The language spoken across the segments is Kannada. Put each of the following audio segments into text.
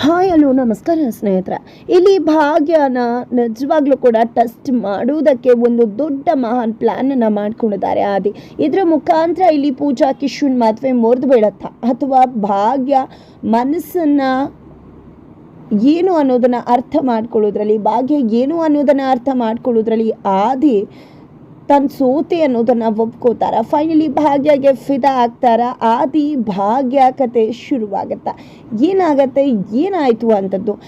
ಹಾಯ್, ಹಲೋ, ನಮಸ್ಕಾರ ಸ್ನೇಹಿತರೆ. ಇಲ್ಲಿ ಭಾಗ್ಯನ ನಿಜವಾಗ್ಲೂ ಕೂಡ ಟೆಸ್ಟ್ ಮಾಡುವುದಕ್ಕೆ ಒಂದು ದೊಡ್ಡ ಮಹಾನ್ ಪ್ಲ್ಯಾನನ್ನು ಮಾಡ್ಕೊಂಡಿದ್ದಾರೆ ಆದಿ. ಇದರ ಮುಖಾಂತರ ಇಲ್ಲಿ ಪೂಜಾ, ಕಿಶುನ್ ಮದುವೆ ಮುರಿದು ಬೀಳತ್ತ? ಅಥವಾ ಭಾಗ್ಯ ಮನಸ್ಸನ್ನು ಏನು ಅನ್ನೋದನ್ನು ಅರ್ಥ ಮಾಡ್ಕೊಳ್ಳೋದ್ರಲ್ಲಿ, ಭಾಗ್ಯ ಏನು ಅನ್ನೋದನ್ನು ಅರ್ಥ ಮಾಡ್ಕೊಳ್ಳೋದ್ರಲ್ಲಿ ಆದಿ ತನ್ನ ಸೋತೆ ಅನ್ನೋದನ್ನು ಒಪ್ಕೋತಾರ. ಫೈನಲಿ ಭಾಗ್ಯಗೆ ಫಿದಾ ಆಗ್ತಾರ. ಆದಿ ಭಾಗ್ಯ ಕತೆ ಶುರುವಾಗತ್ತೆ. ಏನಾಗತ್ತೆ? ಏನಾಯಿತು ಅಂತದ್ದು?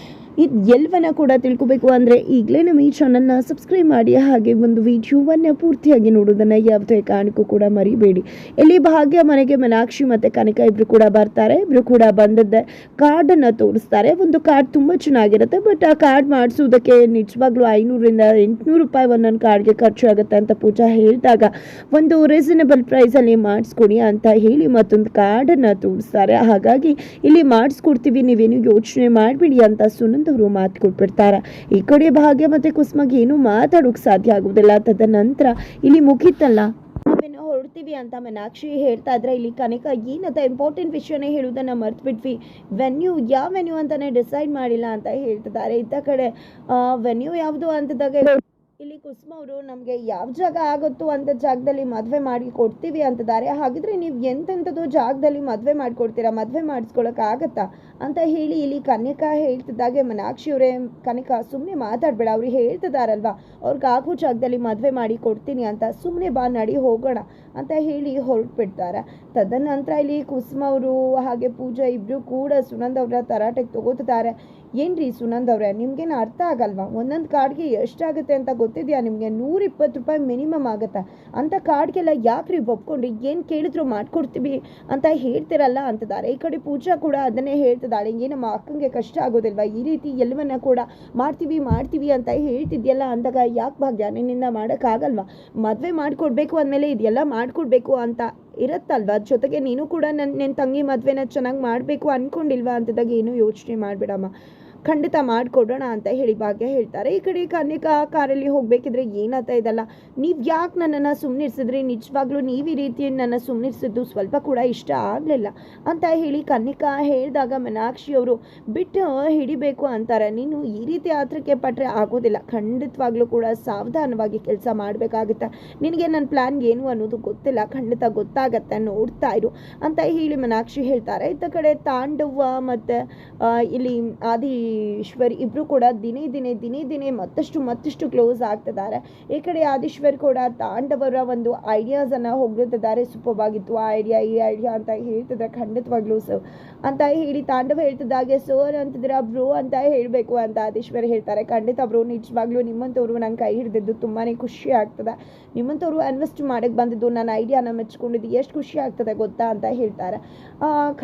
ಇದು ಎಲ್ಲವನ್ನ ಕೂಡ ತಿಳ್ಕೊಬೇಕು ಅಂದರೆ ಈಗಲೇ ನಮ್ಮ ಈ ಚಾನಲ್ನ ಸಬ್ಸ್ಕ್ರೈಬ್ ಮಾಡಿ, ಹಾಗೆ ಒಂದು ವಿಡಿಯೋವನ್ನು ಪೂರ್ತಿಯಾಗಿ ನೋಡೋದನ್ನು ಯಾವುದೇ ಕಾರಣಕ್ಕೂ ಕೂಡ ಮರಿಬೇಡಿ. ಇಲ್ಲಿ ಭಾಗ್ಯ, ಮನೆಗೆ ಮನಾಕ್ಷಿ ಮತ್ತು ಕನಕ ಇಬ್ಬರು ಕೂಡ ಬರ್ತಾರೆ. ಇಬ್ಬರು ಕೂಡ ಬಂದದ್ದೆ ಕಾರ್ಡನ್ನು ತೋರಿಸ್ತಾರೆ. ಒಂದು ಕಾರ್ಡ್ ತುಂಬ ಚೆನ್ನಾಗಿರುತ್ತೆ ಬಟ್ ಆ ಕಾರ್ಡ್ ಮಾಡಿಸೋದಕ್ಕೆ ನಿಜವಾಗ್ಲೂ ಐನೂರಿಂದ ಎಂಟುನೂರು ರೂಪಾಯಿ ಒಂದೊಂದು ಕಾರ್ಡ್ಗೆ ಖರ್ಚು ಆಗುತ್ತೆ ಅಂತ ಪೂಜಾ ಹೇಳಿದಾಗ ಒಂದು ರೀಸನೇಬಲ್ ಪ್ರೈಸಲ್ಲಿ ಮಾಡಿಸ್ಕೊಡಿ ಅಂತ ಹೇಳಿ ಮತ್ತೊಂದು ಕಾರ್ಡನ್ನು ತೋರಿಸ್ತಾರೆ. ಹಾಗಾಗಿ ಇಲ್ಲಿ ಮಾಡಿಸ್ಕೊಡ್ತೀವಿ, ನೀವೇನು ಯೋಚನೆ ಮಾಡಬೇಡಿ ಅಂತ ಸುನಂದ್ ಅವರು ಮಾತು ಕೊಟ್ಬಿಡ್ತಾರೆ. ಈ ಕಡೆ ಭಾಗ್ಯ ಮತ್ತೆ ಕುಸುಮಗೆ ಏನು ಮಾತಾಡೋಕೆ ಸಾಧ್ಯ ಆಗುವುದಿಲ್ಲ ತದನಂತರ ಇಲ್ಲಿ ಮುಗೀತಲ್ಲ ನಾವೇನೋ ಹೊರಡ್ತೀವಿ ಅಂತ ಮೀನಾಕ್ಷಿ ಹೇಳ್ತಾ ಇದ್ರೆ ಇಲ್ಲಿ ಕನಕ ಏನಂತ ಇಂಪಾರ್ಟೆಂಟ್ ವಿಷಯನೇ ಹೇಳುವುದನ್ನು ಮರ್ತು ಬಿಟ್ವಿ ವೆನ್ಯೂ ಯಾವ ವೆನ್ಯೂ ಅಂತಾನೆ ಡಿಸೈಡ್ ಮಾಡಿಲ್ಲ ಅಂತ ಹೇಳ್ತಿದ್ದಾರೆ. ಇತ್ತ ಕಡೆ ವೆನ್ಯೂ ಯಾವುದು ಅಂತದಾಗ ಇಲ್ಲಿ ಕುಸುಮ ಅವರು ನಮಗೆ ಯಾವ ಜಾಗ ಆಗುತ್ತೋ ಅಂತ ಜಾಗದಲ್ಲಿ ಮದುವೆ ಮಾಡಿ ಕೊಡ್ತೀವಿ ಅಂತಿದ್ದಾರೆ. ಹಾಗಿದ್ರೆ ನೀವು ಎಂತೆಂಥದ್ದು ಜಾಗದಲ್ಲಿ ಮದುವೆ ಮಾಡಿಕೊಡ್ತೀರಾ ಮದುವೆ ಮಾಡಿಸ್ಕೊಳಕ್ಕಾಗತ್ತಾ ಅಂತ ಹೇಳಿ ಇಲ್ಲಿ ಕನ್ಯಕಾ ಹೇಳ್ತಿದ್ದಾಗೆ. ಮನಾಕ್ಷಿ ಅವರೇ ಕನಕ ಸುಮ್ಮನೆ ಮಾತಾಡಬೇಡ. ಅವ್ರು ಹೇಳ್ತಿದಾರಲ್ವಾ ಅವ್ರಿಗೆ ಆಗೋ ಜಾಗದಲ್ಲಿ ಮದುವೆ ಮಾಡಿ ಕೊಡ್ತೀನಿ ಅಂತ. ಸುಮ್ಮನೆ ಬಾ, ನಡಿ, ಹೋಗೋಣ ಅಂತ ಹೇಳಿ ಹೊರಟ್ಬಿಡ್ತಾರೆ. ತದನಂತರ ಇಲ್ಲಿ ಕುಸುಮ ಅವರು ಹಾಗೆ ಪೂಜಾ ಇಬ್ಬರು ಕೂಡ ಸುನಂದ ಅವರ ತರಾಟೆಗೆ ತಗೋತಿದ್ದಾರೆ. ಏನ್ರಿ ಸುನಂದ್ ಅವರೇ? ನಿಮ್ಗೇನು ಅರ್ಥ ಆಗಲ್ವಾ? ಒಂದೊಂದು ಕಾರ್ಡ್ಗೆ ಎಷ್ಟಾಗುತ್ತೆ ಅಂತ ಗೊತ್ತಿದೆಯಾ ನಿಮಗೆ? ನೂರಿಪ್ಪತ್ತು ರೂಪಾಯಿ ಮಿನಿಮಮ್ ಆಗುತ್ತೆ? ಅಂಥ ಕಾರ್ಡ್ಗೆಲ್ಲ ಯಾಕ್ರಿ ಒಪ್ಕೊಂಡ್ರಿ? ಏನು ಕೇಳಿದ್ರು ಮಾಡ್ಕೊಡ್ತೀವಿ ಅಂತ ಹೇಳ್ತಿರಲ್ಲ ಅಂತಿದ್ದಾರೆ ಈ ಕಡೆ ಪೂಜಾ ಕೂಡ ಅದನ್ನೇ ಹೇಳ್ತಿದ್ದಾಳೆ. ಏನು ನಮ್ಮ ಅಕ್ಕಂಗೆ ಕಷ್ಟ ಆಗೋದಿಲ್ವಾ? ಈ ರೀತಿ ಎಲ್ಲವನ್ನ ಕೂಡ ಮಾಡ್ತೀವಿ ಮಾಡ್ತೀವಿ ಅಂತ ಹೇಳ್ತಿದ್ಯಲ್ಲ ಅಂದಾಗ ಯಾಕೆ ಭಾಗ್ಯ? ನಿನ್ನಿಂದ ಮಾಡೋಕ್ಕಾಗಲ್ವಾ ಮದುವೆ ಮಾಡಿಕೊಡ್ಬೇಕು ಅಂದಮೇಲೆ ಇದೆಲ್ಲ ಮಾಡಿಕೊಡ್ಬೇಕು ಅಂತ ಇರುತ್ತಲ್ವಾ? ಜೊತೆಗೆ ನೀನು ಕೂಡ ನನ್ನ ನನ್ನ ತಂಗಿ ಮದುವೆನ ಚೆನ್ನಾಗಿ ಮಾಡಬೇಕು ಅಂದ್ಕೊಂಡಿಲ್ವಾ ಅಂತದಾಗ ಏನೂ ಯೋಚನೆ ಮಾಡಬೇಡಮ್ಮ. ಖಂಡಿತ ಮಾಡಿಕೊಡೋಣ ಅಂತ ಹೇಳಿ ಭಾಗ್ಯ ಹೇಳ್ತಾರೆ. ಈ ಕಡೆ ಕನ್ಯಕಾ ಕಾರಲ್ಲಿ ಹೋಗಬೇಕಿದ್ರೆ ಏನಾಗ್ತಾ ಇದಲ್ಲ, ನೀವು ಯಾಕೆ ನನ್ನನ್ನು ಸುಮ್ಮನಿರ್ಸಿದ್ರಿ ನಿಜವಾಗ್ಲೂ ನೀವು ಈ ರೀತಿ ನನ್ನ ಸುಮ್ಮನಿರ್ಸಿದ್ದು ಸ್ವಲ್ಪ ಕೂಡ ಇಷ್ಟ ಆಗಲಿಲ್ಲ ಅಂತ ಹೇಳಿ ಕನ್ಯಕ ಹೇಳಿದಾಗ ಮೀನಾಕ್ಷಿಯವರು ಬಿಟ್ಟು ಹಿಡಿಬೇಕು ಅಂತಾರೆ. ನೀನು ಈ ರೀತಿ ಆತರಕ್ಕೆ ಪಟ್ಟರೆ ಆಗೋದಿಲ್ಲ. ಖಂಡಿತವಾಗ್ಲೂ ಕೂಡ ಸಾವಧಾನವಾಗಿ ಕೆಲಸ ಮಾಡಬೇಕಾಗುತ್ತೆ. ನಿನಗೆ ನನ್ನ ಪ್ಲ್ಯಾನ್ ಏನು ಅನ್ನೋದು ಗೊತ್ತಿಲ್ಲ. ಖಂಡಿತ ಗೊತ್ತಾಗತ್ತೆ, ನೋಡ್ತಾ ಇರು ಅಂತ ಹೇಳಿ ಮೀನಾಕ್ಷಿ ಹೇಳ್ತಾರೆ. ಇತ್ತ ಕಡೆ ತಾಂಡವ್ವ ಮತ್ತು ಇಲ್ಲಿ ಆದಿಶ್ವರ್ ಇಬ್ಬರು ಕೂಡ ದಿನೇ ದಿನೇ ದಿನೇ ದಿನೇ ಮತ್ತಷ್ಟು ಮತ್ತಷ್ಟು ಕ್ಲೋಸ್ ಆಗ್ತಿದ್ದಾರೆ. ಈ ಕಡೆ ಆದಿಶ್ವರ್ ಕೂಡ ತಾಂಡವರ ಒಂದು ಐಡಿಯಾಸನ್ನು ಹೊಗಳುತ್ತಿದ್ದಾರೆ ಸೂಪರ್ ಆಗಿತ್ತು ಆ ಐಡಿಯಾ ಈ ಐಡಿಯಾ ಅಂತ ಹೇಳ್ತಿದ್ರೆ ಖಂಡಿತವಾಗ್ಲೂ ಸರ್. ಅಂತ ಹೇಳಿ ತಾಂಡವ ಹೇಳ್ತಿದ್ದಾಗೆ ಸರ್ ಅಂತಿದ್ರೆ ಬ್ರೋ ಅಂತ ಹೇಳಬೇಕು ಅಂತ ಆದಿಶ್ವರ್ ಹೇಳ್ತಾರೆ. ಖಂಡಿತ ಬ್ರೋ ನಿಜವಾಗ್ಲೂ ನಿಮ್ಮಂಥವ್ರು ನಂಗೆ ಕೈ ಹಿಡಿದಿದ್ದು ತುಂಬಾ ಖುಷಿ ಆಗ್ತದೆ. ನಿಮ್ಮಂಥವ್ರು ಇನ್ವೆಸ್ಟ್ ಮಾಡಕ್ಕೆ ಬಂದಿದ್ದು ನನ್ನ ಐಡಿಯಾನ ಮೆಚ್ಕೊಂಡಿದ್ದು ಎಷ್ಟು ಖುಷಿ ಆಗ್ತದೆ ಗೊತ್ತಾ ಅಂತ ಹೇಳ್ತಾರೆ.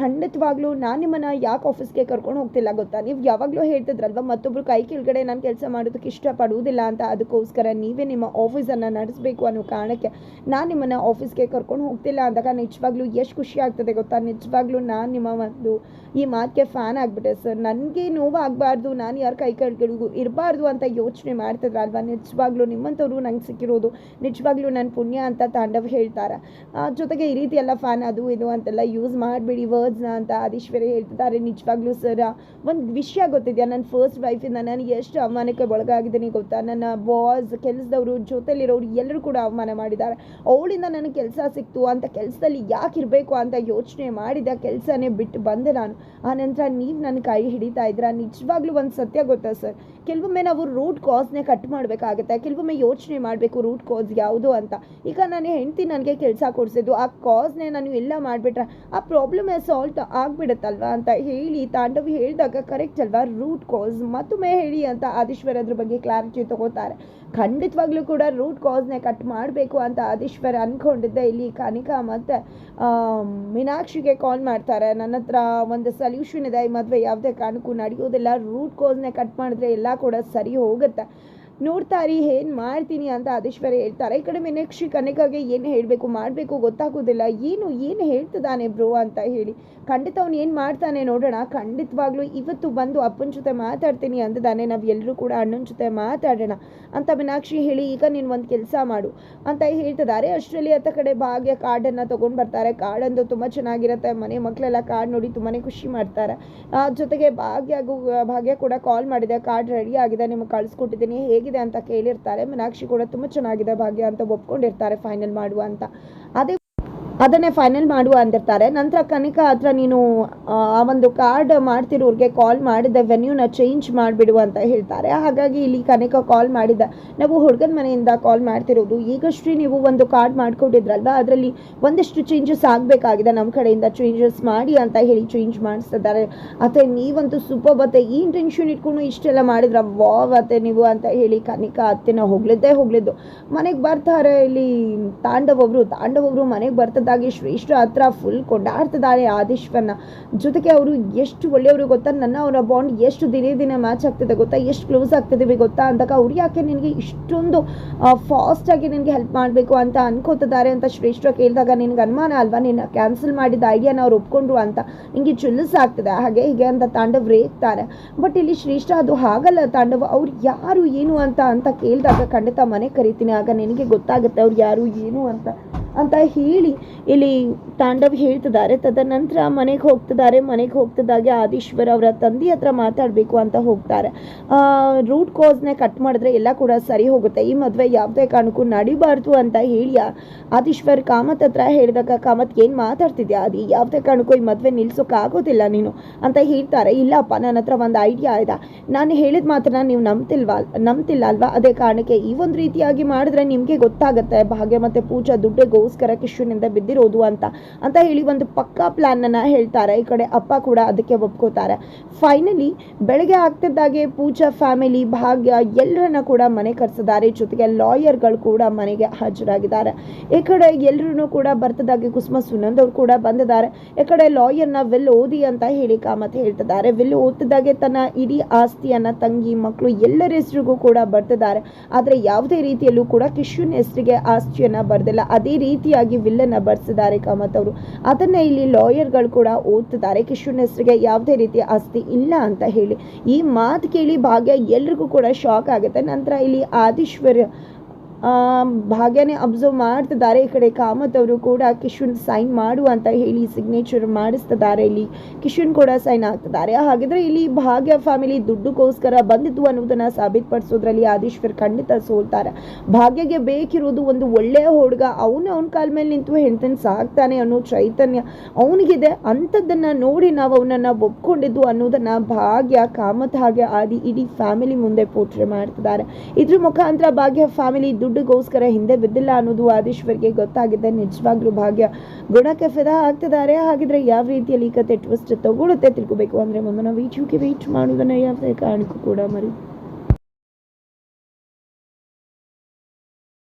ಖಂಡಿತವಾಗ್ಲೂ ನಾನು ನಿಮ್ಮನ್ನು ಯಾಕೆ ಆಫೀಸ್ಗೆ ಕರ್ಕೊಂಡು ಹೋಗ್ತಿಲ್ಲ ಗೊತ್ತಾ? ನೀವು ಯಾವಾಗಲೂ ಹೇಳ್ತಿದ್ರಲ್ವ? ಮತ್ತೊಬ್ರು ಕೈ ಕೆಳಗಡೆ ನಾನು ಕೆಲಸ ಮಾಡೋದಕ್ಕೆ ಇಷ್ಟಪಡುವುದಿಲ್ಲ ಅಂತ. ಅದಕ್ಕೋಸ್ಕರ ನೀವೇ ನಿಮ್ಮ ಆಫೀಸನ್ನು ನಡೆಸಬೇಕು ಅನ್ನೋ ಕಾರಣಕ್ಕೆ ನಾನು ನಿಮ್ಮನ್ನು ಆಫೀಸ್ಗೆ ಕರ್ಕೊಂಡು ಹೋಗ್ತಿಲ್ಲ ಅಂದಾಗ ನಿಜವಾಗ್ಲೂ ಎಷ್ಟು ಖುಷಿ ಆಗ್ತದೆ ಗೊತ್ತಾ? ನಿಜವಾಗ್ಲೂ ನಾನು ನಿಮ್ಮ ಒಂದು ಈ ಮಾತಿಗೆ ಫ್ಯಾನ್ ಆಗಿಬಿಟ್ಟೆ ಸರ್ ನನಗೆ ನೋವು ಆಗಬಾರ್ದು ನಾನು ಯಾರ ಕೈ ಕೆಳಗಡೆಗೂ ಇರಬಾರ್ದು ಅಂತ ಯೋಚನೆ ಮಾಡ್ತಿದ್ರಲ್ವ? ನಿಜವಾಗ್ಲೂ ನಿಮ್ಮಂಥವ್ರು ನಂಗೆ ಸಿಕ್ಕಿರೋದು ನಿಜವಾಗ್ಲೂ ನನ್ನ ಪುಣ್ಯ ಅಂತ ತಾಂಡವ್ ಹೇಳ್ತಾರೆ. ಜೊತೆಗೆ ಈ ರೀತಿ ಎಲ್ಲ ಫ್ಯಾನ್ ಅದು ಇದು ಅಂತೆಲ್ಲ ಯೂಸ್ ಮಾಡಬೇಡಿ ವರ್ಡ್ಸ್ನ ಅಂತ ಆದೀಶ್ವರಿ ಹೇಳ್ತಿದ್ದಾರೆ. ನಿಜವಾಗ್ಲೂ ಸರ್ ಒಂದು ವಿಷಯ ಗೊತ್ತಿದೆಯಾ ನನ್ನ ಫಸ್ಟ್ ವೈಫಿಂದ ನಾನು ಎಷ್ಟು ಅವಮಾನಕ್ಕೆ ಒಳಗಾಗಿದ್ದೀನಿ ಗೊತ್ತಾ? ನನ್ನ ಬಾಸ್ ಕೆಲಸದವರು, ಜೊತೆಲಿರೋರು ಎಲ್ಲರೂ ಕೂಡ ಅವಮಾನ ಮಾಡಿದ್ದಾರೆ. ಅವಳಿಂದ ನನಗೆ ಕೆಲಸ ಸಿಕ್ತು. ಅಂತ ಕೆಲಸದಲ್ಲಿ ಯಾಕೆ ಇರಬೇಕು ಅಂತ ಯೋಚನೆ ಮಾಡಿದ ಕೆಲಸನೇ ಬಿಟ್ಟು ಬಂದೆ ನಾನು. ಆ ನಂತರ ನೀವು ನನ್ನ ಕೈ ಹಿಡಿತಾ ಇದ್ದೀರಾ? ನಿಜವಾಗ್ಲೂ ಒಂದು ಸತ್ಯ ಗೊತ್ತಾ ಸರ್? ಕೆಲವೊಮ್ಮೆ ನಾವು ರೂಟ್ ಕಾಸ್ನೇ ಕಟ್ ಮಾಡಬೇಕಾಗುತ್ತೆ. ಕೆಲವೊಮ್ಮೆ ಯೋಚನೆ ಮಾಡಬೇಕು ರೂಟ್ ಕಾಸ್ ಯಾವುದು ಅಂತ. ಈಗ ನಾನು ಹೆಂಡ್ತಿ ನನಗೆ ಕೆಲಸ ಕೊಡಿಸಿದ್ದು. ಆ ಕಾಸ್ನೇ ನಾನು ಎಲ್ಲ ಮಾಡಿಬಿಟ್ರೆ ಆ ಪ್ರಾಬ್ಲಮ್ ಸಾಲ್ವ್ ಆಗಿಬಿಡುತ್ತಲ್ವಾ ಅಂತ ಹೇಳಿ ತಾಂಡವ್ ಹೇಳಿದಾಗ ಕರೆಕ್ಟ್ ಅಲ್ವಾ? ರೂಟ್ ಕಾಸ್ ಮತ್ತೊಮ್ಮೆ ಹೇಳಿ ಅಂತ ಆದೀಶ್ವರ್ ಅದ್ರ ಬಗ್ಗೆ ಕ್ಲಾರಿಟಿ ತಗೋತಾರೆ. ಖಂಡಿತವಾಗ್ಲೂ ಕೂಡ ರೂಟ್ ಕಾಸ್ನ ಕಟ್ ಮಾಡಬೇಕು ಅಂತ ಆದೀಶ್ವರ್ ಅಂದ್ಕೊಂಡಿದ್ದೆ ಇಲ್ಲಿ ಕನಿಕಾ ಮತ್ತು ಮೀನಾಕ್ಷಿಗೆ ಕಾಲ್ ಮಾಡ್ತಾರೆ. ನನ್ನ ಹತ್ರ ಒಂದು ಸೊಲ್ಯೂಷನ್ ಇದೆ. ಈ ಮದುವೆ ಯಾವುದೇ ಕಾರಣಕ್ಕೂ ನಡೆಯೋದಿಲ್ಲ ರೂಟ್ ಕಾಸ್ನೇ ಕಟ್ ಮಾಡಿದ್ರೆ ಎಲ್ಲ ಕೂಡ ಸರಿ ಹೋಗುತ್ತೆ. ನೋಡ್ತಾರಿ, ಏನು ಮಾಡ್ತೀನಿ ಅಂತ ಆದೇಶ್ವರ ಹೇಳ್ತಾರೆ. ಈ ಕಡೆ ಮೀನಾಕ್ಷಿ ಕನಕಗೆ ಏನು ಹೇಳಬೇಕು, ಮಾಡಬೇಕು ಗೊತ್ತಾಗೋದಿಲ್ಲ. ಏನು ಏನು ಹೇಳ್ತಿದ್ದಾನೆ ಬ್ರೋ ಅಂತ ಹೇಳಿ. ಖಂಡಿತ ಅವ್ನು ಏನು ಮಾಡ್ತಾನೆ ನೋಡೋಣ. ಖಂಡಿತವಾಗ್ಲೂ ಇವತ್ತು ಬಂದು ಅಪ್ಪನ ಜೊತೆ ಮಾತಾಡ್ತೀನಿ ಅಂದಿದ್ದಾನೆ. ನಾವು ಎಲ್ಲರೂ ಕೂಡ ಅಣ್ಣನ ಜೊತೆ ಮಾತಾಡೋಣ ಅಂತ ಮೀನಾಕ್ಷಿ ಹೇಳಿ, ಈಗ ನೀನು ಒಂದು ಕೆಲಸ ಮಾಡು ಅಂತ ಹೇಳ್ತಿದ್ದಾರೆ. ಅಷ್ಟರಲ್ಲಿ ಅತ್ತ ಕಡೆ ಭಾಗ್ಯ ಕಾರ್ಡನ್ನು ತೊಗೊಂಡು ಬರ್ತಾರೆ. ಕಾರ್ಡಂದು ತುಂಬ ಚೆನ್ನಾಗಿರುತ್ತೆ. ಮನೆ ಮಕ್ಕಳೆಲ್ಲ ಕಾರ್ಡ್ ನೋಡಿ ತುಂಬಾ ಖುಷಿ ಮಾಡ್ತಾರೆ. ಜೊತೆಗೆ ಭಾಗ್ಯ ಭಾಗ್ಯ ಕೂಡ ಕಾಲ್ ಮಾಡಿದೆ. ಕಾರ್ಡ್ ರೆಡಿ ಆಗಿದೆ. ನಿಮಗೆ ಕಳಿಸ್ಕೊಟ್ಟಿದ್ದೀನಿ. ಹೇಗಿದೆ ಅಂತ ಕೇಳಿರ್ತಾರೆ. ಮೀನಾಕ್ಷಿ ಕೂಡ ತುಂಬ ಚೆನ್ನಾಗಿದೆ ಭಾಗ್ಯ ಅಂತ ಒಪ್ಕೊಂಡಿರ್ತಾರೆ ಫೈನಲ್ ಮಾಡುವ ಅಂತ. ಅದೇ ಅದನ್ನೇ ಫೈನಲ್ ಮಾಡುವ ಅಂದಿರ್ತಾರೆ. ನಂತರ ಕನಿಕಾ ಹತ್ರ ನೀನು, ಆ ಒಂದು ಕಾರ್ಡ್ ಮಾಡ್ತಿರೋರಿಗೆ ಕಾಲ್ ಮಾಡಿದ್ದೆ ವೆನ್ಯೂನ ಚೇಂಜ್ ಮಾಡಿಬಿಡು ಅಂತ ಹೇಳ್ತಾರೆ. ಹಾಗಾಗಿ ಇಲ್ಲಿ ಕನಿಕಾ ಕಾಲ್ ಮಾಡಿದ್ದೆ ನಾವು ಹುಡುಗನ ಮನೆಯಿಂದ ಕಾಲ್ ಮಾಡ್ತಿರೋದು. ಈಗಷ್ಟೇ ನೀವು ಒಂದು ಕಾರ್ಡ್ ಮಾಡ್ಕೊಂಡಿದ್ರಲ್ವಾ? ಅದರಲ್ಲಿ ಒಂದಿಷ್ಟು ಚೇಂಜಸ್ ಆಗಬೇಕಾಗಿದೆ. ನಮ್ಮ ಕಡೆಯಿಂದ ಚೇಂಜಸ್ ಮಾಡಿ ಅಂತ ಹೇಳಿ ಚೇಂಜ್ ಮಾಡಿಸ್ತಿದ್ದಾರೆ ಅತ್ತೆ, ನೀವಂತೂ ಸೂಪರ್ ಬತ್ತೆ ಈ ಇಂಟೆನ್ಷನ್ ಇಟ್ಕೊಂಡು ಇಷ್ಟೆಲ್ಲ ಮಾಡಿದ್ರ ವಾವ್ ಅತ್ತೆ ನೀವು ಅಂತ ಹೇಳಿ ಕನಿಕಾ ಅತ್ತೆನ ಹೋಗ್ಲಿದ್ದೇ ಹೋಗ್ಲಿದ್ದು ಮನೆಗೆ ಬರ್ತಾರೆ ಇಲ್ಲಿ ತಾಂಡವವರು. ತಾಂಡವವರು ಮನೆಗೆ ಬರ್ತದಾಗಿ ಶ್ರೇಷ್ಠ ಹತ್ರ ಫುಲ್ ಕೊಂಡಾಡ್ತಿದ್ದಾರೆ ಆದೀಶ್ವರ್ನ. ಜೊತೆಗೆ ಅವರು ಎಷ್ಟು ಒಳ್ಳೆಯವರು ಗೊತ್ತಾ? ನನ್ನ ಅವರ ಬಾಂಡ್ ಎಷ್ಟು ದಿನೇ ದಿನ ಮ್ಯಾಚ್ ಆಗ್ತಿದೆ ಗೊತ್ತಾ? ಎಷ್ಟು ಕ್ಲೋಸ್ ಆಗ್ತಿದ್ದೀವಿ ಗೊತ್ತಾ? ಅಂದಾಗ ಅವ್ರು ಯಾಕೆ ನಿನಗೆ ಇಷ್ಟೊಂದು ಫಾಸ್ಟಾಗಿ ನಿನಗೆ ಹೆಲ್ಪ್ ಮಾಡಬೇಕು ಅಂತ ಅನ್ಕೋತಿದ್ದಾರೆ ಅಂತ ಶ್ರೇಷ್ಠ ಕೇಳಿದಾಗ ನಿನಗೆ ಅನುಮಾನ ಅಲ್ವಾ? ನಿನ್ನ ಕ್ಯಾನ್ಸಲ್ ಮಾಡಿದ ಐಡಿಯಾನ ಅವ್ರು ಒಪ್ಕೊಂಡ್ರು ಅಂತ. ನಿಮಗೆ ಆಗ್ತದೆ. ಹಾಗೆ ಹೀಗೆ ಅಂತ ತಾಂಡವ್ ರೇಗ್ತಾರೆ. ಬಟ್ ಇಲ್ಲಿ ಶ್ರೇಷ್ಠ ಅದು ಹಾಗಲ್ಲ ತಾಂಡವ. ಅವ್ರು ಯಾರು ಏನು ಅಂತ ಅಂತ ಕೇಳಿದಾಗ ಖಂಡಿತ ಮನೆ ಕರಿತೀನಿ. ಆಗ ನಿನಗೆ ಗೊತ್ತಾಗುತ್ತೆ ಅವ್ರು ಯಾರು, ಏನು ಅಂತ. ಅಂತ ಹೇಳಿ ಇಲ್ಲಿ ತಾಂಡವ್ ಹೇಳ್ತಿದ್ದಾರೆ. ತದನಂತರ ಮನೆಗೆ ಹೋಗ್ತಿದ್ದಾರೆ. ಮನೆಗೆ ಹೋಗ್ತಿದ್ದಾಗೆ ಆದೀಶ್ವರ್ ಅವರ ತಂದೆ ಹತ್ರ ಮಾತಾಡಬೇಕು ಅಂತ ಹೋಗ್ತಾರೆ. ರೂಟ್ ಕಾಸ್ನ ಕಟ್ ಮಾಡಿದ್ರೆ ಎಲ್ಲ ಕೂಡ ಸರಿ ಹೋಗುತ್ತೆ. ಈ ಮದುವೆ ಯಾವುದೇ ಕಾರಣಕ್ಕೂ ನಡಿಬಾರ್ದು ಅಂತ ಹೇಳಿ ಆದೀಶ್ವರ್ ಕಾಮತ್ ಹತ್ರ ಹೇಳಿದಾಗ, ಕಾಮತ್, ಏನು ಮಾತಾಡ್ತಿದ್ಯಾ? ಅದು? ಯಾವುದೇ ಕಾರಣಕ್ಕೂ ಈ ಮದುವೆ ನಿಲ್ಸೋಕ್ಕಾಗೋದಿಲ್ಲ ನೀನು ಅಂತ ಹೇಳ್ತಾರೆ. ಇಲ್ಲಪ್ಪ, ನನ್ನ ಹತ್ರ ಒಂದು ಐಡಿಯಾ ಇದೆ. ನಾನು ಹೇಳಿದ ಮಾತ್ರ ನೀವು ನಂಬ್ತಿಲ್ವಾ? ನಂಬ್ತಿಲ್ಲ ಅಲ್ವಾ? ಅದೇ ಕಾರಣಕ್ಕೆ ಈ ಒಂದು ರೀತಿಯಾಗಿ ಮಾಡಿದ್ರೆ ನಿಮಗೆ ಗೊತ್ತಾಗುತ್ತೆ. ಭಾಗ್ಯ ಮತ್ತು ಪೂಜಾ ದುಡ್ಡಿಗೋಸ್ಕರ ಕಿಶುನಿಂದ ಬಿದ್ದಿರೋದು ಅಂತ. ಅಂತ ಹೇಳಿ ಒಂದು ಪಕ್ಕಾ ಪ್ಲ್ಯಾನನ್ನು ಹೇಳ್ತಾರೆ. ಈ ಕಡೆ ಅಪ್ಪ ಕೂಡ ಅದಕ್ಕೆ ಒಪ್ಕೋತಾರೆ. ಫೈನಲಿ ಬೆಳಗ್ಗೆ ಆಗ್ತಿದ್ದಾಗೆ ಪೂಜಾ ಫ್ಯಾಮಿಲಿ ಭಾಗ್ಯ ಎಲ್ಲರನ್ನ ಕೂಡ ಮನೆ ಕರೆಸಿದ್ದಾರೆ. ಜೊತೆಗೆ ಲಾಯರ್ಗಳು ಕೂಡ ಮನೆಗೆ ಹಾಜರಾಗಿದ್ದಾರೆ. ಈ ಕಡೆ ಎಲ್ಲರೂ ಕೂಡ ಬರ್ತದಾಗೆ ಕುಸುಮ ಸುನಂದ್ ಅವ್ರು ಕೂಡ ಬಂದಿದ್ದಾರೆ. ಈ ಕಡೆ ಲಾಯರ್ನ ವೆಲ್ ಓದಿ ಅಂತ ಹೇಳಿ ಕಾಮತ್ ಹೇಳ್ತಿದ್ದಾರೆ. ವೆಲ್ ಓದ್ತಿದ್ದಾಗೆ ತನ್ನ ಇಡೀ ಆಸ್ತಿಯನ್ನ, ತಂಗಿ ಮಕ್ಕಳು ಎಲ್ಲರ ಹೆಸರಿಗೂ ಕೂಡ ಬರ್ತಿದ್ದಾರೆ. ಆದರೆ ಯಾವುದೇ ರೀತಿಯಲ್ಲೂ ಕೂಡ ಕಿಶುನ್ ಹೆಸರಿಗೆ ಆಸ್ತಿಯನ್ನ ಬರ್ದಿಲ್ಲ. ಅದೇ ರೀತಿಯಾಗಿ ವಿಲ್ಲನ್ನ ಬರ್ಸಿದ್ದಾರೆ ಕಾಮತ್ ಅವರು. ಅದನ್ನ ಇಲ್ಲಿ ಲಾಯರ್ಗಳು ಕೂಡ ಓದ್ತಿದ್ದಾರೆ. ಕಿಶುನ್ ಹೆಸರಿಗೆ ಯಾವುದೇ ರೀತಿಯ ಆಸ್ತಿ ಇಲ್ಲ ಅಂತ ಹೇಳಿ. ಈ ಮಾತು ಕೇಳಿ ಭಾಗ್ಯ ಎಲ್ರಿಗೂ ಕೂಡ ಶಾಕ್ ಆಗುತ್ತೆ. ನಂತರ ಇಲ್ಲಿ ಆದೀಶ್ವರ್ ಭಾಗ್ಯನೇ ಅಬ್ಸರ್ವ್ ಮಾಡ್ತಿದ್ದಾರೆ. ಈ ಕಡೆ ಕಾಮತ್ ಅವರು ಕೂಡ ಕಿಶುನ್ ಸೈನ್ ಮಾಡು ಅಂತ ಹೇಳಿ ಸಿಗ್ನೇಚರ್ ಮಾಡಿಸ್ತಿದ್ದಾರೆ. ಇಲ್ಲಿ ಕಿಶುನ್ ಕೂಡ ಸೈನ್ ಆಗ್ತಿದ್ದಾರೆ ಹಾಗಿದ್ರೆ ಇಲ್ಲಿ ಭಾಗ್ಯ ಫ್ಯಾಮಿಲಿ ದುಡ್ಡುಗೋಸ್ಕರ ಬಂದಿದ್ದು ಅನ್ನೋದನ್ನ ಸಾಬೀತುಪಡಿಸೋದ್ರಲ್ಲಿ ಆದೀಶ್ವರ್ ಖಂಡಿತ ಸೋಲ್ತಾರೆ. ಭಾಗ್ಯಗೆ ಬೇಕಿರೋದು ಒಂದು ಒಳ್ಳೆಯ ಹುಡುಗ. ಅವನು ಅವನ ಕಾಲ ಮೇಲೆ ನಿಂತು ಹೆಣ್ತನ್ ಸಾಕ್ತಾನೆ ಅನ್ನೋ ಚೈತನ್ಯ ಅವನಿಗಿದೆ. ಅಂಥದ್ದನ್ನ ನೋಡಿ ನಾವು ಅವನನ್ನ ಒಪ್ಕೊಂಡಿದ್ದು ಅನ್ನೋದನ್ನ ಭಾಗ್ಯ, ಕಾಮತ್ ಹಾಗೆ ಆದಿ ಇಡೀ ಫ್ಯಾಮಿಲಿ ಮುಂದೆ ಪೋಟ್ರೆ ಮಾಡ್ತಿದ್ದಾರೆ. ಇದ್ರ ಮುಖಾಂತರ ಭಾಗ್ಯ ಫ್ಯಾಮಿಲಿ ದುಡ್ಡಿಗೋಸ್ಕರ ಹಿಂದೆ ಬಿದ್ದಿಲ್ಲ ಅನ್ನೋದು ಆದೀಶ್ವರ್ಗೆ ಗೊತ್ತಾಗಿದೆ. ನಿಜವಾಗ್ಲೂ ಭಾಗ್ಯ. ಗುಣಕ್ಕೆ ಫಿದಾ ಆಗ್ತಿದ್ದಾರೆ. ಹಾಗಿದ್ರೆ ಯಾವ ರೀತಿಯಲ್ಲಿ ಈ ಕತೆ ಟ್ವಿಸ್ಟ್ ತಗೊಳುತ್ತೆ ತಿಳ್ಕೊಬೇಕು. ಅಂದ್ರೆ ಮುಂದಿನ ವೀಡಿಯೋಗೆ ವೇಟ್ ಮಾಡುವುದನ್ನ ಯಾವುದೇ ಕಾರಣಕ್ಕೂ ಕೂಡ ಮರಿ